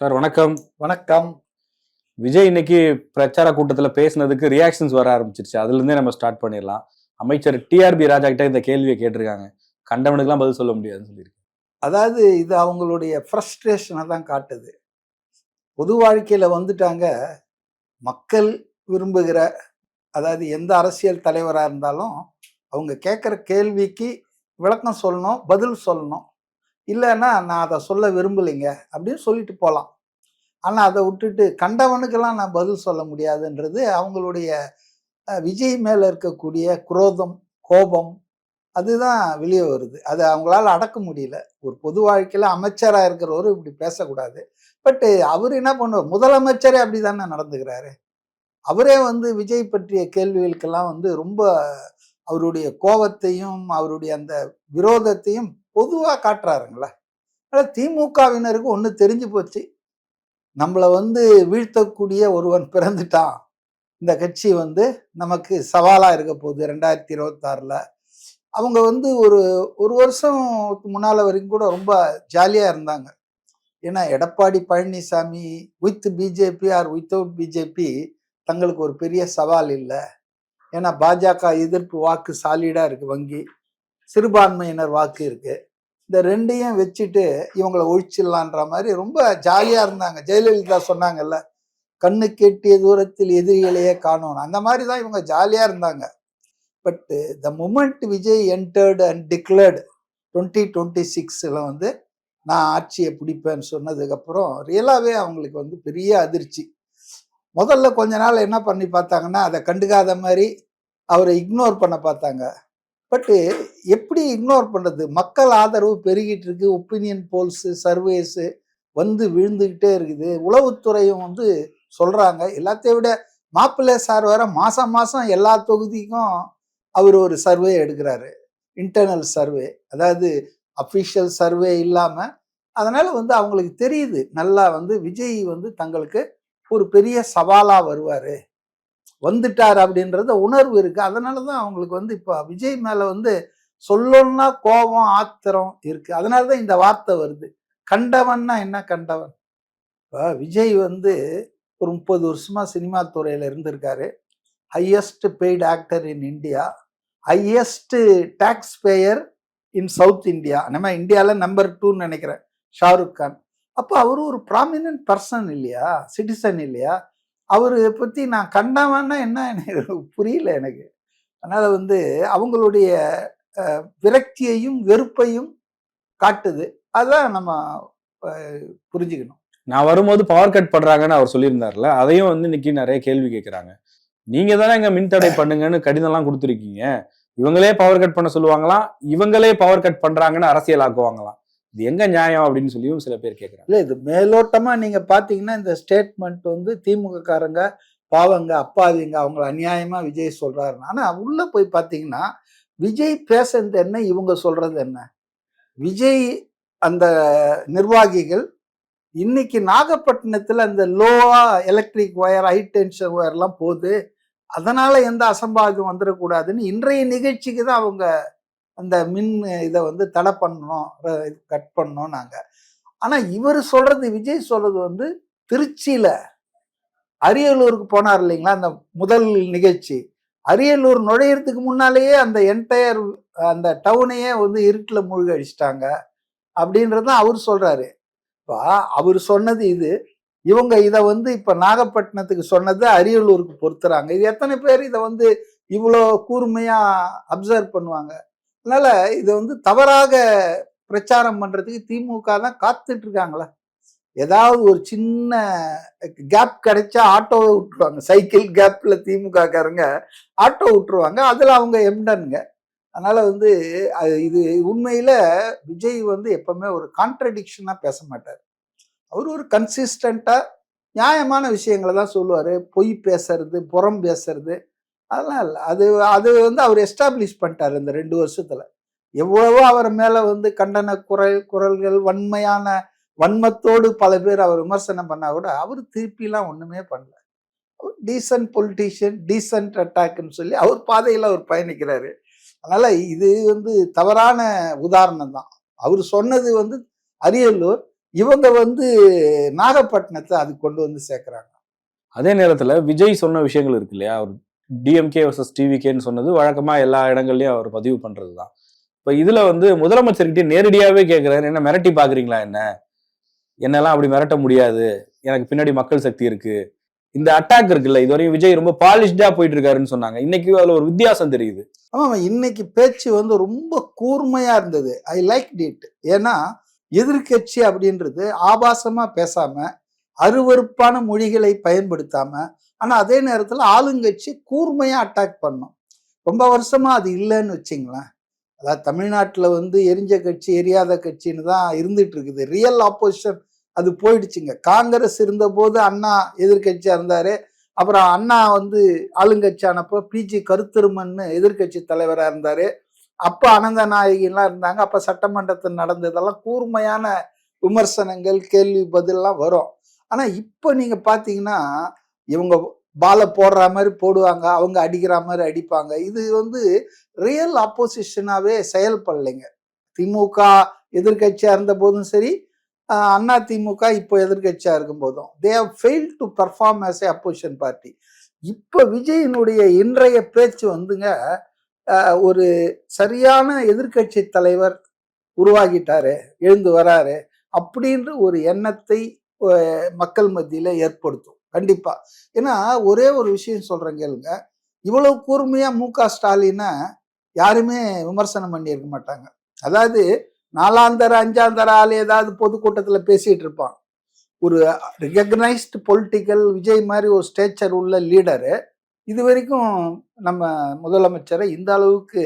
Sir வணக்கம். வணக்கம். விஜய் இன்னைக்கு பிரச்சார கூட்டத்துல பேசினதுக்கு ரியாக்ஷன்ஸ் வர ஆரம்பிச்சிருச்சு. அதுல இருந்தே நம்ம ஸ்டார்ட் பண்ணிடலாம். அமைச்சர் டிஆர்பி ராஜா கிட்ட இந்த கேள்வியை கேட்டிருக்காங்க. கண்டவனுக்குலாம் பதில் சொல்ல முடியாதுன்னு சொல்லியிருக்கு. அதாவது இது அவங்களுடைய ஃப்ரஸ்ட்ரேஷனை தான் காட்டுது. பொது வாழ்க்கையில் வந்துட்டாங்க. மக்கள் விரும்புகிற அதாவது எந்த அரசியல் தலைவராக இருந்தாலும் அவங்க கேட்குற கேள்விக்கு விளக்கம் சொல்லணும் பதில் சொல்லணும். இல்லைன்னா நான் அதை சொல்ல விரும்பலைங்க அப்படின்னு சொல்லிட்டு போகலாம். ஆனால் அதை விட்டுட்டு கண்டவனுக்கெல்லாம் நான் பதில் சொல்ல முடியாதுன்றது அவங்களுடைய விஜய் மேலே இருக்கக்கூடிய குரோதம் கோபம் அதுதான் வெளியே வருது. அது அவங்களால அடக்க முடியல. ஒரு பொது வாழ்க்கையில் அமைச்சராக இருக்கிறவரு இப்படி பேசக்கூடாது. பட்டு அவர் என்ன பண்ணுவார்? முதலமைச்சரே அப்படி தானே நடந்துக்கிறாரு. அவரே வந்து விஜய் பற்றிய கேள்விகளுக்கெல்லாம் வந்து ரொம்ப அவருடைய கோபத்தையும் அவருடைய அந்த விரோதத்தையும் பொதுவாக காட்டுறாருங்களே. அதனால் திமுகவினருக்கு ஒன்று தெரிஞ்சு போச்சு. நம்மளை வந்து வீழ்த்தக்கூடிய ஒருவன் பிறந்துட்டான். இந்த கட்சி வந்து நமக்கு சவாலாக இருக்க போகுது ரெண்டாயிரத்தி இருபத்தாறில். அவங்க வந்து ஒரு ஒரு வருஷம் முன்னால் வரைக்கும் கூட ரொம்ப ஜாலியாக இருந்தாங்க. ஏன்னா Edappadi Palaniswami with BJP or without BJP தங்களுக்கு ஒரு பெரிய சவால் இல்லை. ஏன்னா பாஜக எதிர்ப்பு வாக்கு சாலிடாக இருக்குது வங்கி. சிறுபான்மையினர் வாக்கு இருக்கு. இந்த ரெண்டையும் வச்சுட்டு இவங்களை ஒழிச்சிடலான்ற மாதிரி ரொம்ப ஜாலியாக இருந்தாங்க. ஜெயலலிதா சொன்னாங்கல்ல கண்ணு கெட்டிய தூரத்தில் எதிரிகளையே காணணும் அந்த மாதிரி தான் இவங்க ஜாலியாக இருந்தாங்க. But the moment Vijay entered and declared twenty twenty சிக்ஸில் வந்து நான் ஆட்சியை பிடிப்பேன்னு சொன்னதுக்கப்புறம் ரியலாகவே அவங்களுக்கு வந்து பெரிய அதிர்ச்சி. முதல்ல கொஞ்ச நாள் என்ன பண்ணி பார்த்தாங்கன்னா அதை கண்டுக்காத மாதிரி அவரை இக்னோர் பண்ண பார்த்தாங்க. பட்டு எப்படி இக்னோர் பண்ணுறது மக்கள் ஆதரவு பெருகிட்டு இருக்கு. ஒப்பீனியன் போல்ஸு சர்வேஸு வந்து விழுந்துக்கிட்டே இருக்குது. உளவுத்துறையும் வந்து சொல்கிறாங்க எல்லாத்தையும் விட மாப்பிள்ளை சார் வேற மாதம் மாதம் எல்லா தொகுதிக்கும் அவர் ஒரு சர்வே எடுக்கிறாரு. இன்டர்னல் சர்வே அதாவது அஃபிஷியல் சர்வே இல்லாமல் அதனால் வந்து அவங்களுக்கு தெரியுது. நல்லா வந்து விஜய் வந்து தங்களுக்கு ஒரு பெரிய சவாலாக வருவார். வந்துட்டார் அப்படின்றத உணர்வு இருக்குது அதனால தான் அவங்களுக்கு வந்து இப்போ விஜய் மேலே வந்து சொல்லணும்னா கோபம் ஆத்திரம் இருக்குது அதனால தான் இந்த வார்த்தை வருது. கண்டவன்னா என்ன கண்டவன்? இப்போ விஜய் வந்து ஒரு முப்பது வருஷமாக சினிமா துறையில் இருந்திருக்காரு. Highest paid actor in India highest tax payer in South India நம்ம இந்தியாவில் நம்பர் டூன்னு நினைக்கிறேன். ஷாருக் கான். அப்போ அவர் ஒரு ப்ராமினன்ட் பர்சன் இல்லையா? சிட்டிசன் இல்லையா? அவரை பற்றி நான் கண்டவன்னா என்ன எனக்கு புரியல எனக்கு. அதனால் வந்து அவங்களுடைய விரக்தியையும் வெறுப்பையும் காட்டுது. அதான் நம்ம புரிஞ்சுக்கணும். நான் வரும்போது பவர் கட் பண்றாங்கன்னு அவர் சொல்லியிருந்தார்ல அதையும் வந்து இன்னைக்கு நிறைய கேள்வி கேட்குறாங்க. நீங்க தானே இங்கே மின்தடை பண்ணுங்கன்னு கடிதம்லாம் கொடுத்துருக்கீங்க. இவங்களே பவர் கட் பண்ண சொல்லுவாங்களாம் இவங்களே பவர் கட் பண்றாங்கன்னு அரசியல் ஆக்குவாங்களாம் இது எங்க நியாயம் அப்படின்னு சொல்லியும் சில பேர் கேட்குறாங்க இல்லை இது மேலோட்டமா நீங்க பாத்தீங்கன்னா இந்த ஸ்டேட்மெண்ட் வந்து திமுக காரங்க பாவங்க அப்பாவிங்க அவங்கள அநியாயமா விஜய் சொல்றாருன்னு. ஆனா உள்ள போய் பாத்தீங்கன்னா விஜய் பேசுறது என்ன இவங்க சொல்றது என்ன? விஜய் அந்த நிர்வாகிகள் இன்னைக்கு நாகப்பட்டினத்தில் அந்த லோவா எலக்ட்ரிக் ஒயர் ஹை டென்ஷன் ஒயர்லாம் போகுது அதனால எந்த அசம்பாவிதம் வந்துடக்கூடாதுன்னு இன்றைய நிகழ்ச்சிக்கு தான் அவங்க அந்த மின் இதை வந்து தடை பண்ணணும் கட் பண்ணோம் நாங்கள் ஆனால் இவர் சொல்றது விஜய் சொல்றது வந்து திருச்சியில அரியலூருக்கு போனார் இல்லைங்களா அந்த முதல் நிகழ்ச்சி. அரியலூர் நுழையிறதுக்கு முன்னாலேயே அந்த என்டையர் அந்த டவுனையே வந்து இருட்டில் மூழ்கி அடிச்சிட்டாங்க அப்படின்றத அவர் சொல்றாரு. இப்போ அவர் சொன்னது இது. இவங்க இதை வந்து இப்போ நாகப்பட்டினத்துக்கு சொன்னது அரியலூருக்கு பொறுத்துறாங்க இது எத்தனை பேர் இதை வந்து இவ்வளோ கூர்மையா அப்சர்வ் பண்ணுவாங்க? அதனால இதை வந்து தவறாக பிரச்சாரம் பண்றதுக்கு திமுக தான் காத்துட்டு இருக்காங்களா. ஏதாவது ஒரு சின்ன கேப் கிடைச்சா ஆட்டோவை விட்டுருவாங்க. சைக்கிள் கேப்ல திமுக காரங்க ஆட்டோ விட்டுருவாங்க. அதில் அவங்க எம்டனுங்க அதனால வந்து அது இது உண்மையில விஜய் வந்து எப்பவுமே ஒரு கான்ட்ரடிக்ஷனா பேச மாட்டார். அவர் ஒரு கன்சிஸ்டண்டா நியாயமான விஷயங்களை தான் சொல்லுவார். பொய் பேசுறது புறம் பேசுறது. அதெல்லாம் இல்லை. அது அது வந்து அவர் எஸ்டாப்ளிஷ் பண்ணிட்டார் இந்த ரெண்டு வருஷத்தில். எவ்வளவோ அவர் மேலே வந்து கண்டன குரல் குரல்கள் வன்மையான வன்மத்தோடு பல பேர் அவர் விமர்சனம் பண்ணால் கூட அவர் திருப்பிலாம் ஒன்றுமே பண்ணல. டீசன்ட் பொலிட்டீஷியன் டீசன்ட் அட்டாக்னு சொல்லி அவர் பாதையில் அவர் பயணிக்கிறாரு. அதனால் இது வந்து தவறான உதாரணம் தான். அவர் சொன்னது வந்து அரியலூர் இவங்க வந்து நாகப்பட்டினத்தை அது கொண்டு வந்து சேர்க்குறாங்க. அதே நேரத்தில் விஜய் சொன்ன விஷயங்கள் இருக்கு இல்லையா? அவர் டிஎம்கே வர்சஸ் டிவிகேன்னு சொன்னது வழக்கமாக எல்லா இடங்கள்லையும் அவர் பதிவு பண்ணுறது தான் இப்போ இதில் வந்து முதலமைச்சர்கிட்ட நேரடியாகவே கேட்குறாரு என்ன மிரட்டி பார்க்குறீங்களா என்ன? என்னெல்லாம் அப்படி மிரட்ட முடியாது. எனக்கு பின்னாடி மக்கள் சக்தி இருக்குது இந்த அட்டாக் இருக்குல்ல இதுவரையும் விஜய் ரொம்ப பாலிஷ்டா போயிட்டு இருக்காருன்னு சொன்னாங்க. இன்னைக்கு அதுல ஒரு வித்தியாசம் தெரியுது. ஆமா இன்னைக்கு பேச்சு வந்து ரொம்ப கூர்மையா இருந்தது. ஐ லைக் இட் ஏன்னா எதிர்க்கட்சி அப்படின்றது ஆபாசமா பேசாம அருவருப்பான மொழிகளை பயன்படுத்தாம ஆனால் அதே நேரத்தில் ஆளுங்கட்சி கூர்மையாக அட்டாக் பண்ணும். ரொம்ப வருஷமாக அது இல்லைன்னு வச்சிங்களேன். அதாவது தமிழ்நாட்டில் வந்து எரிஞ்ச கட்சி எரியாத கட்சின்னு தான் இருந்துட்டு இருக்குது. ரியல் ஆப்போசிஷன் அது போயிடுச்சுங்க. காங்கிரஸ் இருந்தபோது அண்ணா எதிர்கட்சியாக இருந்தார். அப்புறம் அண்ணா வந்து ஆளுங்கட்சியானப்போ பிஜி கருத்திருமன்னு எதிர்க்கட்சி தலைவராக இருந்தார். அப்போ அனந்த நாயகிலாம் இருந்தாங்க. அப்போ சட்டமன்றத்தில் நடந்ததெல்லாம் கூர்மையான விமர்சனங்கள் கேள்வி பதிலெலாம் வரும். ஆனால் இப்போ நீங்கள் பார்த்தீங்கன்னா இவங்க பாலை போடுற மாதிரி போடுவாங்க அவங்க அடிக்கிற மாதிரி அடிப்பாங்க. இது வந்து ரியல் ஆப்போசிஷனாகவே செயல்படலைங்க. திமுக எதிர்கட்சியாக இருந்த போதும் சரி அண்ணா திமுக இப்போ எதிர்கட்சியாக இருக்கும் போதும் they have fail to perform as a opposition party இப்போ விஜயினுடைய இன்றைய பேச்சு வந்துங்க ஒரு சரியான எதிர்க்கட்சி தலைவர் உருவாகிட்டாரு எழுந்து வராரு அப்படின்ற ஒரு எண்ணத்தை மக்கள் மத்தியில் ஏற்படுத்தும். கண்டிப்பா. ஏன்னா ஒரே ஒரு விஷயம் சொல்றேன் கேளுங்க. இவ்வளவு கூர்மையா மு க. ஸ்டாலினை யாருமே விமர்சனம் பண்ணியிருக்க மாட்டாங்க. அதாவது நாலாந்தர அஞ்சாந்தர ஆள் ஏதாவது பொதுக்கூட்டத்தில் பேசிட்டு இருப்பான். ஒரு ரெகக்னைஸ்டு பொலிட்டிக்கல் விஜய் மாதிரி ஒரு ஸ்டேச்சர் உள்ள லீடரு இது வரைக்கும் நம்ம முதலமைச்சரை இந்த அளவுக்கு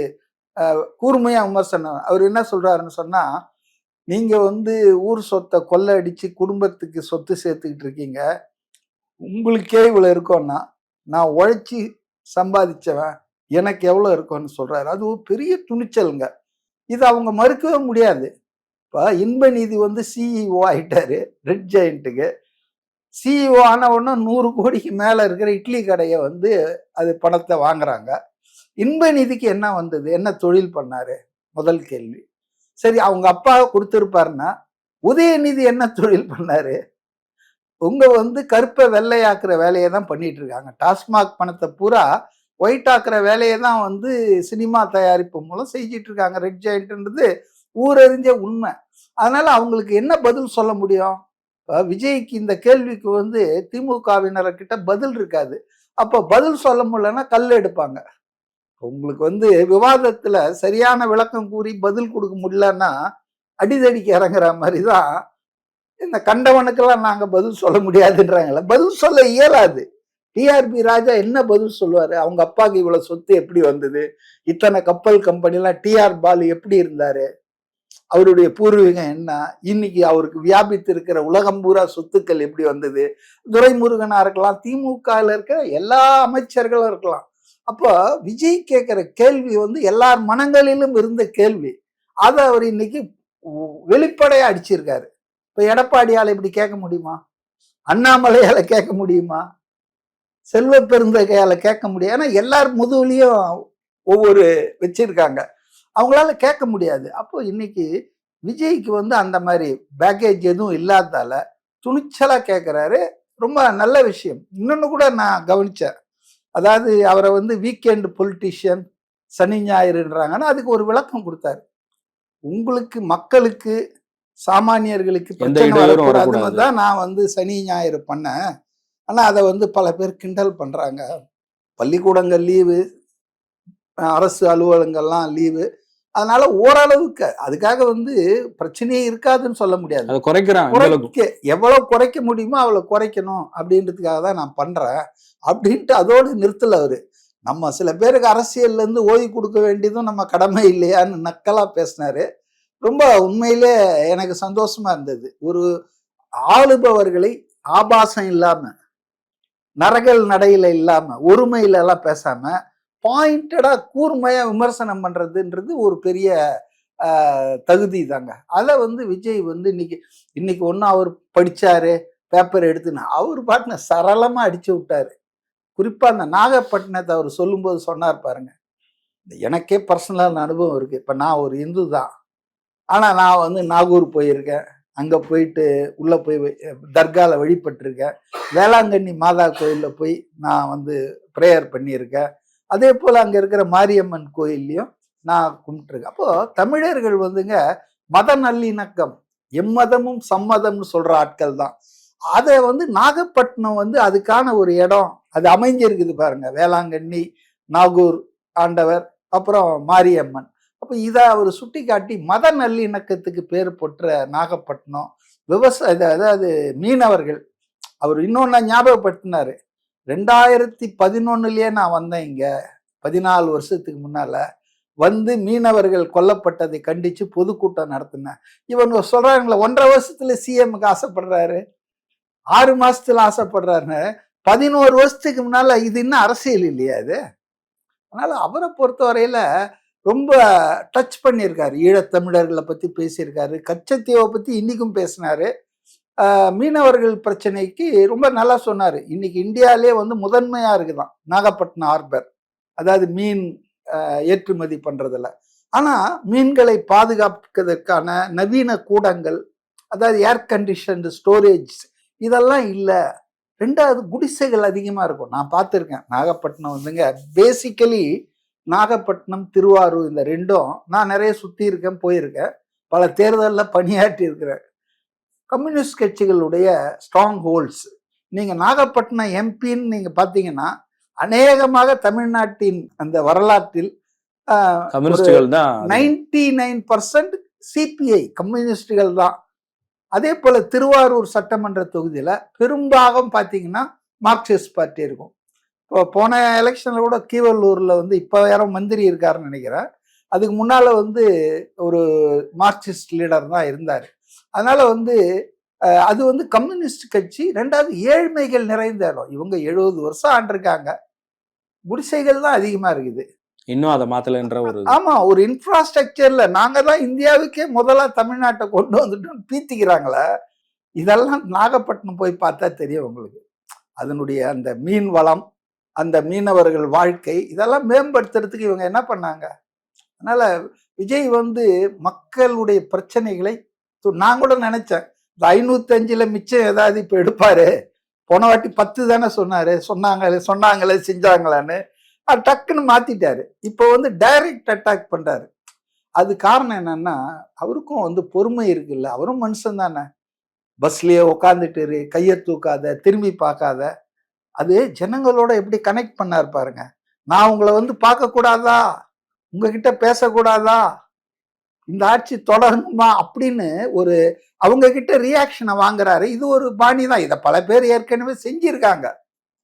கூர்மையாக விமர்சனம் அவர் என்ன சொல்கிறாருன்னு சொன்னால் நீங்கள் வந்து ஊர் சொத்தை கொள்ளை அடித்து குடும்பத்துக்கு சொத்து சேர்த்துக்கிட்டு இருக்கீங்க. உங்களுக்கே இவ்வளோ இருக்கும்னா நான் உழைச்சி சம்பாதிச்சவன் எனக்கு எவ்வளோ இருக்கும்னு சொல்கிறாரு அது ஒரு பெரிய துணிச்சலுங்க. இது அவங்க மறுக்கவே முடியாது. இப்போ இன்ப நீதி வந்து சிஇஓ ஆயிட்டாரு ரெட் ஜெயிண்ட்டுக்கு சிஇஓ ஆன உடனே நூறு கோடிக்கு மேலே இருக்கிற இட்லி கடையை வந்து அது பணத்தை வாங்குறாங்க. இன்ப நிதிக்கு என்ன வந்தது? என்ன தொழில் பண்ணாரு? முதல் கேள்வி. சரி அவங்க அப்பா கொடுத்துருப்பாருன்னா உதயநிதி என்ன தொழில் பண்ணாரு? உங்க வந்து கருப்பை வெள்ளையாக்குற வேலையை தான் பண்ணிட்டு இருக்காங்க. டாஸ்மாக் பணத்தை பூரா ஒயிட் ஆக்குற வேலையை தான் வந்து சினிமா தயாரிப்பு மூலம் செஞ்சிட்டு இருக்காங்க. ரெட் ஜெயண்ட்ன்றது ஊரறிஞ்ச உண்மை. அதனால அவங்களுக்கு என்ன பதில் சொல்ல முடியும்? விஜய்க்கு இந்த கேள்விக்கு வந்து திமுகவினர்கிட்ட பதில் இருக்காது. அப்போ பதில் சொல்ல முடியலன்னா கல் எடுப்பாங்க. உங்களுக்கு வந்து விவாதத்துல சரியான விளக்கம் கூறி பதில் கொடுக்க முடியலன்னா அடிதடிக்கு இறங்குற மாதிரி தான் இந்த கண்டவனுக்கெல்லாம் நாங்கள் பதில் சொல்ல முடியாதுன்றாங்களே பதில் சொல்ல இயலாது. டிஆர்பி ராஜா என்ன பதில் சொல்லுவார்? அவங்க அப்பாவுக்கு இவ்வளோ சொத்து எப்படி வந்தது? இத்தனை கப்பல் கம்பெனிலாம் டிஆர் பாலு எப்படி இருந்தார்? அவருடைய பூர்வீகம் என்ன? இன்னைக்கு அவருக்கு வியாபித்து இருக்கிற உலகம் பூரா சொத்துக்கள் எப்படி வந்தது? துரைமுருகனா இருக்கலாம் திமுகவில் இருக்கிற எல்லா அமைச்சர்களும் இருக்கலாம். அப்போ விஜய் கேட்குற கேள்வி வந்து எல்லார் மனங்களிலும் இருந்த கேள்வி. அதை அவர் இன்னைக்கு வெளிப்படையா அடிச்சிருக்காரு. இப்போ எடப்பாடியால் இப்படி கேட்க முடியுமா? அண்ணாமலையால் கேட்க முடியுமா? செல்வ பெருந்தகையால் கேட்க முடியும். ஏன்னா எல்லார் முதுகுலையும் ஒவ்வொரு வச்சிருக்காங்க. அவங்களால கேட்க முடியாது. அப்போ இன்னைக்கு விஜய்க்கு வந்து அந்த மாதிரி பேக்கேஜ் எதுவும் இல்லாததால துணிச்சலாக கேட்குறாரு ரொம்ப நல்ல விஷயம். இன்னொன்று கூட நான் கவனித்தேன் அதாவது அவரை வந்து வீக்கெண்ட் பொலிட்டிஷியன் சனி ஞாயிறுன்றாங்கன்னா அதுக்கு ஒரு விளக்கம் கொடுத்தாரு. உங்களுக்கு மக்களுக்கு சாமானியர்களுக்கு பிரச்சனை வரக்கூடாது. தான் நான் வந்து சனி ஞாயிறு பண்ணேன் ஆனா அதை வந்து பல பேர் கிண்டல் பண்றாங்க. பள்ளிக்கூடங்கள் லீவு அரசு அலுவலகங்கள்லாம் லீவு. அதனால ஓரளவுக்கு அதுக்காக வந்து பிரச்சனையே இருக்காதுன்னு சொல்ல முடியாது. அதை குறைக்கிறான் இந்த அளவுக்கு. குறைக்க எவ்வளவு குறைக்க முடியுமோ அவ்வளவு குறைக்கணும் அப்படின்றதுக்காக தான் நான் பண்றேன். அப்படின்ட்டு அதோடு நிறுத்தல அவரு. நம்ம சில பேருக்கு அரசியல்ல இருந்து ஓய்வு கொடுக்க வேண்டியதும் நம்ம கடமை இல்லையான்னு நக்கலா பேசினாரு. ரொம்ப உண்மையிலே எனக்கு சந்தோஷமா இருந்தது. ஒரு ஆளுபவர்களை ஆபாசம் இல்லாம நரகல் நடையில இல்லாம ஒருமையில எல்லாம் பேசாம பாயிண்டடா கூர்மையா விமர்சனம் பண்றதுன்றது ஒரு பெரிய தகுதி தாங்க. அதை வந்து விஜய் வந்து இன்னைக்கு இன்னைக்கு ஒன்றும் அவர் படிச்சாரு பேப்பர் எடுத்துன்னு அவர் பாட்டுன சரளமா அடிச்சு விட்டாரு. குறிப்பா அந்த நாகப்பட்டினத்தை அவர் சொல்லும்போது சொன்னார் பாருங்க. இந்த எனக்கே பர்சனலான அனுபவம் இருக்கு. இப்ப நான் ஒரு இந்து தான். ஆனால் நான் வந்து நாகூர் போயிருக்கேன். அங்கே போயிட்டு உள்ளே போய் தர்காவில் வழிபட்டிருக்கேன். வேளாங்கண்ணி மாதா கோயிலில் போய் நான் வந்து ப்ரேயர் பண்ணியிருக்கேன். அதே போல் அங்கே இருக்கிற மாரியம்மன் கோயில்லையும் நான் கும்பிட்டுருக்கேன். அப்போது தமிழர்கள் வந்துங்க மத நல்லிணக்கம் எம்மதமும் சம்மதம்னு சொல்கிற ஆட்கள் தான். அதை வந்து நாகப்பட்டினம் வந்து அதுக்கான ஒரு இடம். அது அமைஞ்சிருக்குது பாருங்க. வேளாங்கண்ணி நாகூர் ஆண்டவர் அப்புறம் மாரியம்மன். அப்போ இதை அவர் சுட்டி காட்டி மத நல்லிணக்கத்துக்கு பேர் பெற்ற நாகப்பட்டினம் விவசாய அதாவது மீனவர்கள் அவர் இன்னொன்று ஞாபகப்படுத்தினாரு. ரெண்டாயிரத்தி பதினொன்னுலேயே நான் வந்தேன் இங்கே பதினாலு வருஷத்துக்கு முன்னால். வந்து மீனவர்கள் கொல்லப்பட்டதை கண்டித்து பொதுக்கூட்டம் நடத்தினேன். இவங்க சொல்கிறாங்களே ஒன்றரை வருஷத்தில் சிஎம்க்கு ஆசைப்படுறாரு. ஆறு மாதத்தில் ஆசைப்படுறாருன்னு. பதினோரு வருஷத்துக்கு முன்னால் இது இன்னும் அரசியல் இல்லையா இது? அதனால் அவரை பொறுத்தவரையில் ரொம்ப டச் பண்ணியிருக்காரு. ஈழத்தமிழர்களை பற்றி பேசியிருக்காரு. கச்சத்தீவை பற்றி இன்றைக்கும் பேசினார். மீனவர்கள் பிரச்சனைக்கு ரொம்ப நல்லா சொன்னார். இன்னைக்கு இந்தியாவிலே வந்து முதன்மையாக இருக்குதான். நாகப்பட்டினம் ஹார்பர் அதாவது மீன் ஏற்றுமதி பண்ணுறதில் ஆனால் மீன்களை பாதுகாப்பதற்கான நவீன கூடங்கள் அதாவது ஏர் கண்டிஷன்டு ஸ்டோரேஜ் இதெல்லாம் இல்லை. ரெண்டாவது குடிசைகள் அதிகமாக இருக்கும். நான் பார்த்துருக்கேன். நாகப்பட்டினம் வந்துங்க பேசிக்கலி நாகப்பட்டினம் திருவாரூர் இந்த ரெண்டும் நான் நிறைய சுற்றி இருக்கேன் போயிருக்கேன். பல தேர்தலில் பணியாற்றி இருக்கிறேன். கம்யூனிஸ்ட் கட்சிகளுடைய ஸ்ட்ராங் ஹோல்ட்ஸ் நீங்கள் நாகப்பட்டினம் எம்பின்னு நீங்கள் பார்த்தீங்கன்னா அநேகமாக தமிழ்நாட்டின் அந்த வரலாற்றில் கம்யூனிஸ்டுகள் தான் நைன்டி நைன் பர்சன்ட் சிபிஐ கம்யூனிஸ்டுகள் தான். அதே போல திருவாரூர் சட்டமன்ற தொகுதியில பெரும்பாகம் பார்த்தீங்கன்னா மார்க்சிஸ்ட் பார்ட்டி இருக்கும். போன எலெக்ஷன்ல கூட கீவல்லூர்ல வந்து இப்போ யாரோ மந்திரி இருக்காருன்னு நினைக்கிறேன். அதுக்கு முன்னால வந்து ஒரு மார்க்சிஸ்ட் லீடர் தான் இருந்தார். அதனால வந்து அது வந்து கம்யூனிஸ்ட் கட்சி ரெண்டாவது ஏழ்மைகள் நிறைந்த இடம். இவங்க எழுபது வருஷம் ஆண்டிருக்காங்க. குடிசைகள் தான் அதிகமா இருக்குது. இன்னும் அதை மாத்தலன்ற ஒரு ஆமா ஒரு இன்ஃப்ராஸ்ட்ரக்சர்ல நாங்க தான் இந்தியாவுக்கே முதல்ல தமிழ்நாட்டை கொண்டு வந்துட்டோம் பீத்திக்கிறாங்களே இதெல்லாம் நாகப்பட்டினம் போய் பார்த்தா தெரியும் உங்களுக்கு. அதனுடைய அந்த மீன் வளம் அந்த மீனவர்கள் வாழ்க்கை இதெல்லாம் மேம்படுத்துறதுக்கு இவங்க என்ன பண்ணாங்க? அதனால விஜய் வந்து மக்களுடைய பிரச்சனைகளை நான் கூட நினைச்சேன். இந்த ஐநூற்றஞ்சில் மிச்சம் ஏதாவது இப்போ எடுப்பாரு. போன வாட்டி பத்து தானே சொன்னாரு. சொன்னாங்களே சொன்னாங்களே செஞ்சாங்களான்னு. அது டக்குன்னு மாத்திட்டாரு. இப்போ வந்து டைரக்ட் அட்டாக் பண்றாரு. அது காரணம் என்னன்னா அவருக்கும் வந்து பொறுமை இருக்குல்ல. அவரும் மனுஷன் தானே. பஸ்லயே உட்காந்துட்டு இரு கையை தூக்காத திரும்பி பார்க்காத. அது ஜனங்களோட எப்படி கனெக்ட் பண்ணார் பாருங்க. நான் உங்களை வந்து பார்க்க கூடாதா உங்ககிட்ட பேசக்கூடாதா? இந்த ஆட்சி தொடரணுமா அப்படின்னு ஒரு அவங்க கிட்ட ரியாக்ஷனை வாங்குறாரு. இது ஒரு பாணி தான். இதை பல பேர் ஏற்கனவே செஞ்சிருக்காங்க.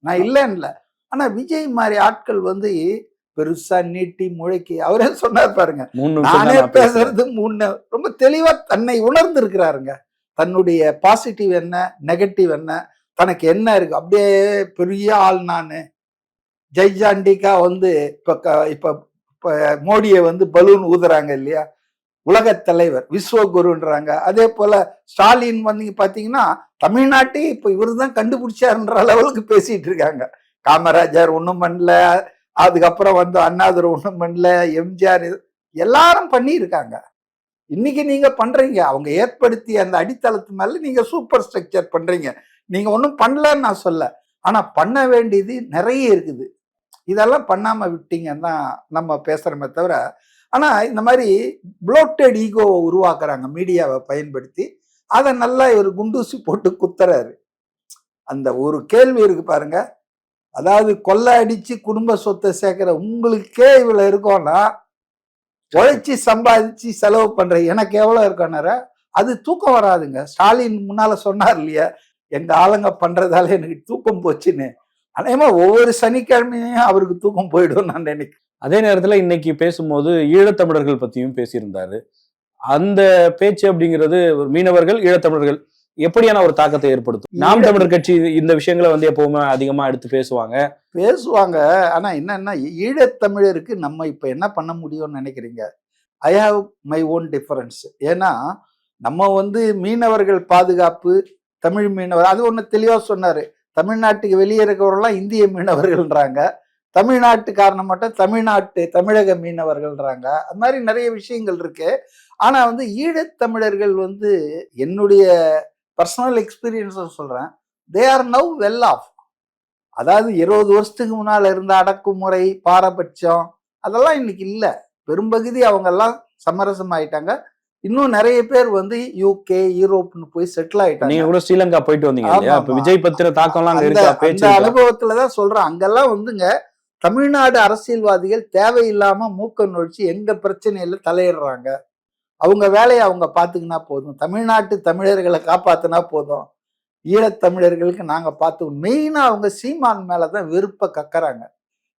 நான் இல்லைன்னு ஆனா விஜய் மாதிரி ஆட்கள் வந்து பெருசா நீட்டி முழக்கி அவரே சொன்னார் பாருங்க. நானே. பேசுறது மூணு ரொம்ப தெளிவா தன்னை உணர்ந்து இருக்கிறாருங்க தன்னுடைய பாசிட்டிவ் என்ன நெகட்டிவ் என்ன தனக்கு என்ன இருக்கு? அப்படியே பெரிய ஆள் நான். ஜெய்ஜாண்டிக்கா வந்து இப்போ க- இப்போ மோடியை வந்து பலூன் ஊதுறாங்க இல்லையா? உலக தலைவர் விஸ்வகுருன்றாங்க. அதே போல ஸ்டாலின் வந்து பார்த்தீங்கன்னா தமிழ்நாட்டை இப்போ இவர் தான் கண்டுபிடிச்சாருன்ற லெவலுக்கு பேசிட்டு இருக்காங்க. காமராஜர் ஒன்றும் பண்ணல. அதுக்கப்புறம் வந்து அண்ணாதுரை ஒன்றும் பண்ணல. எம்ஜிஆர் எல்லாரும் பண்ணியிருக்காங்க. இன்னைக்கு நீங்க பண்றீங்க. அவங்க ஏற்படுத்திய அந்த அடித்தளத்து மேல நீங்க சூப்பர் ஸ்ட்ரக்சர் பண்றீங்க. நீங்க ஒன்றும் பண்ணலன்னு நான் சொல்ல. ஆனா பண்ண வேண்டியது நிறைய இருக்குது. இதெல்லாம் பண்ணாம விட்டீங்கன்னு தான் நம்ம பேசுகிறோமே தவிர ஆனா இந்த மாதிரி புளோட்டட் ஈகோவை உருவாக்குறாங்க மீடியாவை பயன்படுத்தி அதை நல்லா இவர் குண்டூசி போட்டு குத்துறாரு. அந்த ஒரு கேள்வி இருக்கு பாருங்க. அதாவது கொள்ளை அடிச்சு குடும்ப சொத்தை சேர்க்கிற உங்களுக்கே இவ்வளவு இருக்கோன்னா உழைச்சி சம்பாதிச்சு செலவு பண்ற எனக்கு எவ்வளவு இருக்கோன்னார அது தூக்கம் வராதுங்க. ஸ்டாலின் முன்னால சொன்னார் இல்லையா? எங்க ஆளுங்க பண்றதால எனக்கு தூக்கம் போச்சுன்னு. அதேமா ஒவ்வொரு சனிக்கிழமையும் அவருக்கு தூக்கம் போயிடும் நான் நினைக்கிறேன். அதே நேரத்துல இன்னைக்கு பேசும்போது ஈழத்தமிழர்கள் பத்தியும் பேசியிருந்தாரு. அந்த பேச்சு அப்படிங்கிறது மீனவர்கள் ஈழத்தமிழர்கள் எப்படியான ஒரு தாக்கத்தை ஏற்படுத்தும்? நாம் தமிழர் கட்சி இந்த விஷயங்களை வந்து எப்பவுமே அதிகமா எடுத்து பேசுவாங்க. பேசுவாங்க. ஆனா என்னன்னா ஈழத்தமிழருக்கு நம்ம இப்ப என்ன பண்ண முடியும்னு நினைக்கிறீங்க? I have my own difference ஏன்னா நம்ம வந்து மீனவர்கள் பாதுகாப்பு தமிழ் மீனவர் அது ஒன்று தெளிவாக சொன்னார். தமிழ்நாட்டுக்கு வெளியே இருக்கிறவரெல்லாம் இந்திய மீனவர்கள்ன்றாங்க. தமிழ்நாட்டுக்காரனை மட்டும் தமிழ்நாட்டு தமிழக மீனவர்கள்ன்றாங்க. அது மாதிரி நிறைய விஷயங்கள் இருக்கு. ஆனால் வந்து ஈழத்தமிழர்கள் வந்து என்னுடைய பர்சனல் எக்ஸ்பீரியன்ஸை சொல்கிறேன் they are now well off அதாவது இருபது வருஷத்துக்கு முன்னால் இருந்த அடக்குமுறை பாரபட்சம் அதெல்லாம் இன்னைக்கு இல்லை. பெரும்பகுதி அவங்கெல்லாம் சமரசம் ஆயிட்டாங்க இன்னும் நிறைய பேர் வந்து யூகே யூரோப்னு போய் செட்டில் ஆயிட்டாங்க. நீங்க கூட ஸ்ரீலங்கா போயிட்டு வந்தீங்க இல்லையா? ஆமா. விஜய் பத்திர தாக்கம்லாம் அந்த? அனுபவத்துல தான் சொல்றேன். அங்கெல்லாம் வந்துங்க தமிழ்நாடு அரசியல்வாதிகள் தேவையில்லாம மூக்க நொழிச்சு எங்க பிரச்சனையில தலையிடுறாங்க. அவங்க வேலையை அவங்க பார்த்துக்கினா போதும். தமிழ்நாட்டு தமிழர்களை காப்பாத்தினா போதும். ஈழத்தமிழர்களுக்கு நாங்க பார்த்து மெயினா அவங்க சீமான் மேலதான் வெறுப்ப கக்கறாங்க.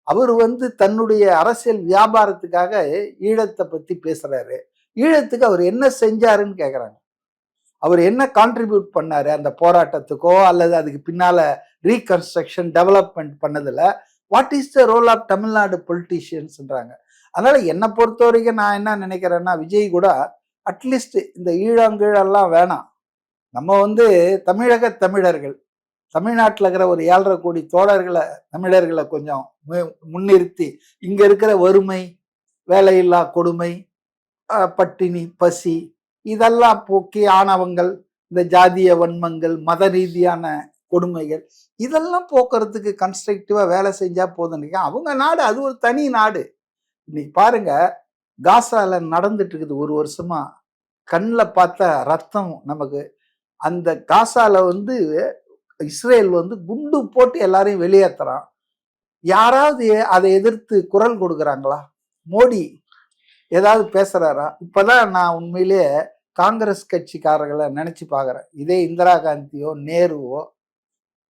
அவர் வந்து தன்னுடைய அரசியல் வியாபாரத்துக்காக ஈழத்தை பத்தி பேசுறாரு. ஈழத்துக்கு அவர் என்ன செஞ்சாருன்னு கேட்குறாங்க அவர் என்ன கான்ட்ரிபியூட் பண்ணார் அந்த போராட்டத்துக்கோ அல்லது அதுக்கு பின்னால் ரீகன்ஸ்ட்ரக்ஷன் டெவலப்மெண்ட் பண்ணதில்? What is the role of Tamil Nadu பொலிட்டீஷியன்ஸ்ன்றாங்க அதனால் என்னை பொறுத்த வரைக்கும் நான் என்ன நினைக்கிறேன்னா விஜய் கூட அட்லீஸ்ட் இந்த ஈழங்கீழெல்லாம் வேணாம். நம்ம வந்து தமிழக தமிழர்கள் தமிழ்நாட்டில் இருக்கிற ஒரு ஏழரை கோடி தோழர்களை தமிழர்களை கொஞ்சம் முன்னிறுத்தி இங்கே இருக்கிற வறுமை வேலையில்லா கொடுமை பட்டினி பசி இதெல்லாம் போக்கி ஆணவங்கள் இந்த ஜாதிய வன்மங்கள் மத ரீதியான கொடுமைகள் இதெல்லாம் போக்குறதுக்கு கன்ஸ்ட்ரக்டிவாக வேலை செஞ்சா போதும் அவங்க நாடு அது ஒரு தனி நாடு. இன்னைக்கு பாருங்க காசால நடந்துட்டு இருக்குது ஒரு வருஷமா. கண்ணில் பார்த்த ரத்தம் நமக்கு. அந்த காசால வந்து இஸ்ரேல் வந்து குண்டு போட்டு எல்லாரையும் வெளியேற்றுறான் யாராவது அதை எதிர்த்து குரல் கொடுக்குறாங்களா? மோடி ஏதாவது பேசுறாரா? இப்பதான் நான் உண்மையிலேயே காங்கிரஸ் கட்சிக்காரர்களை நினச்சி பார்க்குறேன் இதே இந்திரா காந்தியோ நேருவோ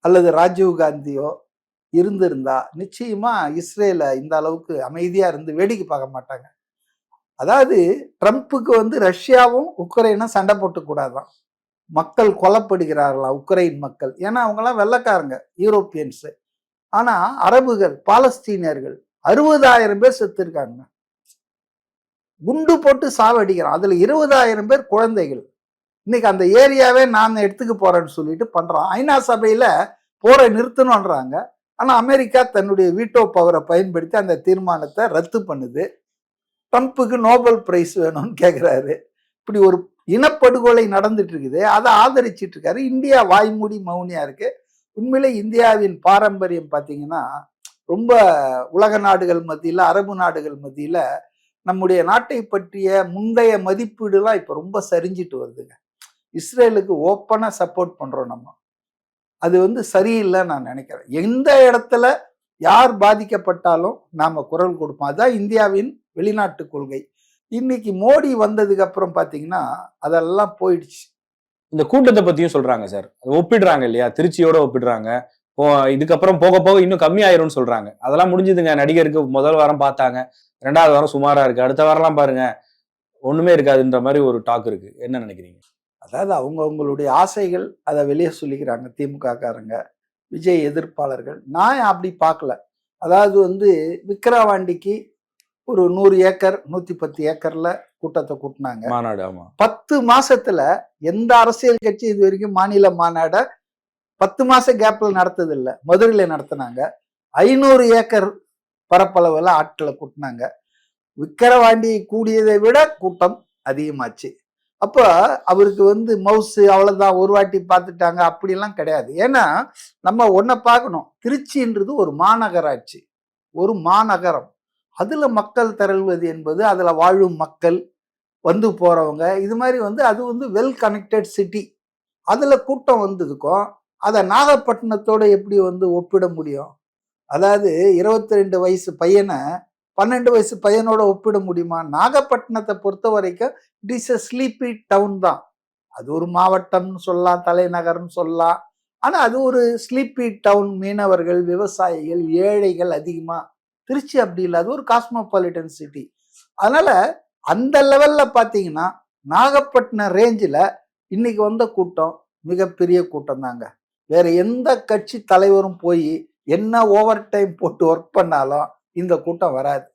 அல்லது ராஜீவ் காந்தியோ இருந்திருந்தா நிச்சயமா இஸ்ரேலை இந்த அளவுக்கு அமைதியாக இருந்து வேடிக்கை பார்க்க மாட்டாங்க. அதாவது ட்ரம்ப்புக்கு வந்து ரஷ்யாவும் உக்ரைனும் சண்டை போட்டுக்கூடாதான் மக்கள் கொலப்படுகிறார்களா உக்ரைன் மக்கள். ஏன்னா அவங்கெல்லாம் வெள்ளக்காரங்க யூரோப்பியன்ஸு. ஆனால் அரபுகள் பாலஸ்தீனியர்கள் அறுபதாயிரம் பேர் செத்துருக்காங்க. குண்டு போட்டு சாவடிக்கிறான் அதில் இருபதாயிரம் பேர் குழந்தைகள். இன்னைக்கு அந்த ஏரியாவே நான் எடுத்துக்க போறேன்னு சொல்லிட்டு பண்றான். ஐநா சபையில போரை நிறுத்தணும்ன்றாங்க. ஆனால் அமெரிக்கா தன்னுடைய வீட்டோ பவரை பயன்படுத்தி அந்த தீர்மானத்தை ரத்து பண்ணுது. ட்ரம்ப்புக்கு நோபல் பிரைஸ் வேணும்னு கேட்குறாரு இப்படி ஒரு இனப்படுகொலை நடந்துட்டு இருக்குது. அதை ஆதரிச்சிட்டு இருக்காரு. இந்தியா வாய்மூடி மௌனியா இருக்கு. உண்மையிலே இந்தியாவின் பாரம்பரியம் பார்த்தீங்கன்னா ரொம்ப உலக நாடுகள் மத்தியில் அரபு நாடுகள் மத்தியில் நம்முடைய நாட்டை பற்றிய முந்தைய மதிப்பீடுலாம் இப்போ ரொம்ப சரிஞ்சிட்டு வருதுங்க. இஸ்ரேலுக்கு ஓப்பனாக சப்போர்ட் பண்ணுறோம் நம்ம. அது வந்து சரியில்லை நான் நினைக்கிறேன். எந்த இடத்துல யார் பாதிக்கப்பட்டாலும் நாம் குரல் கொடுப்போம். அதுதான் இந்தியாவின் வெளிநாட்டு கொள்கை. இன்னைக்கு மோடி வந்ததுக்கு அப்புறம் பார்த்தீங்கன்னா அதெல்லாம் போயிடுச்சு. இந்த கூட்டத்தை பத்தியும் சொல்றாங்க சார். அது ஒப்பிடுறாங்க இல்லையா? திருச்சியோட ஒப்பிடுறாங்க. இதுக்கப்புறம் போக போக இன்னும் கம்மியாயிரும்னு சொல்றாங்க. அதெல்லாம் முடிஞ்சுதுங்க. நடிகருக்கு முதல் வாரம் பார்த்தாங்க. ரெண்டாவது வாரம் சுமாரா இருக்கு. அடுத்த வாரம்லாம் பாருங்க. ஒண்ணுமே இருக்காதுன்ற மாதிரி ஒரு டாக் இருக்கு. என்ன நினைக்கிறீங்க? அதாவது அவங்க அவங்களுடைய ஆசைகள் அதை வெளியே சொல்லிக்கிறாங்க. திமுக காரங்க விஜய் எதிர்ப்பாளர்கள். நான் அப்படி பார்க்கல. அதாவது வந்து விக்கிரவாண்டிக்கு ஒரு நூறு ஏக்கர் நூத்தி பத்து ஏக்கர்ல கூட்டத்தை கூட்டினாங்க. மாநாடு ஆமா. பத்து மாசத்துல எந்த அரசியல் கட்சி இது வரைக்கும் மாநில மாநாட பத்து மாச கேப்ல நடத்தது இல்லை மதுரையில நடத்தினாங்க. ஐநூறு ஏக்கர் பரப்பளவுல ஆட்களை கூட்டினாங்க. விக்கிரவாண்டி கூடியதை விட கூட்டம் அதிகமாச்சு. அப்போ அவருக்கு வந்து மவுசு அவ்வளோதான் ஒரு வாட்டி பார்த்துட்டாங்க அப்படிலாம் கிடையாது. ஏன்னா நம்ம ஒன்றை பார்க்கணும். திருச்சின்றது ஒரு மாநகராட்சி. ஒரு மாநகரம். அதில் மக்கள் திரள்வது என்பது அதில் வாழும் மக்கள் வந்து போகிறவங்க இது மாதிரி வந்து அது வந்து வெல் கனெக்டட் சிட்டி அதில் கூட்டம் வந்ததுக்கும் அதை நாகப்பட்டினத்தோடு எப்படி வந்து ஒப்பிட முடியும்? அதாவது இருபத்தி ரெண்டு வயசு பையனை பன்னெண்டு வயசு பையனோட ஒப்பிட முடியுமா? நாகப்பட்டினத்தை பொறுத்த வரைக்கும் it is a sleepy town தான். அது ஒரு மாவட்டம்னு சொல்லலாம் தலைநகர்னு சொல்லலாம். ஆனால் அது ஒரு ஸ்லீப்பி டவுன் மீனவர்கள் விவசாயிகள் ஏழைகள் அதிகமாக திருச்சி அப்படி இல்லை அது ஒரு காஸ்மோபாலிட்டன் சிட்டி அதனால் அந்த லெவலில் பார்த்தீங்கன்னா நாகப்பட்டினம் ரேஞ்சில் இன்னைக்கு வந்த கூட்டம் மிகப்பெரிய கூட்டம் தாங்க வேற எந்த கட்சி தலைவரும் போய் என்ன ஓவர் டைம் போட்டு ஒர்க் பண்ணாலும் இந்த கூட்டம் வராது.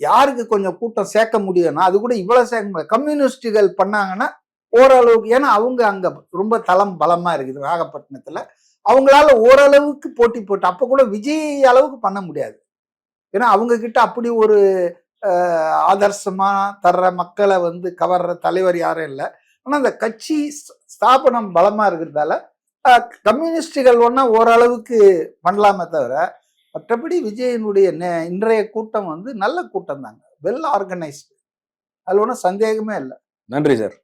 யாருக்கு கொஞ்சம் கூட்டம் சேர்க்க முடியும்னா அது கூட இவ்வளவு சேர்க்க முடியாது. கம்யூனிஸ்டுகள் பண்ணாங்கன்னா ஓரளவுக்கு ஏன்னா அவங்க அங்க ரொம்ப தளம் பலமா இருக்குது நாகப்பட்டினத்துல. அவங்களால ஓரளவுக்கு போட்டி போட்டு அப்ப கூட விஜய் அளவுக்கு பண்ண முடியாது. ஏன்னா அவங்க கிட்ட அப்படி ஒரு ஆதர்சமாக ஆதர்சமா தர்ற மக்களை வந்து கவர்ற தலைவர் யாரும் இல்லை. ஆனா அந்த கட்சி ஸ்தாபனம் பலமா இருக்கிறதால கம்யூனிஸ்டுகள் ஒன்றா ஓரளவுக்கு பண்ணலாமே தவிர மற்றபடி விஜயனுடைய நே- இன்றைய கூட்டம் வந்து நல்ல கூட்டம் தாங்க வெல் ஆர்கனைஸ்டு அதில் ஒன்றும் சந்தேகமே இல்லை. நன்றி சார்.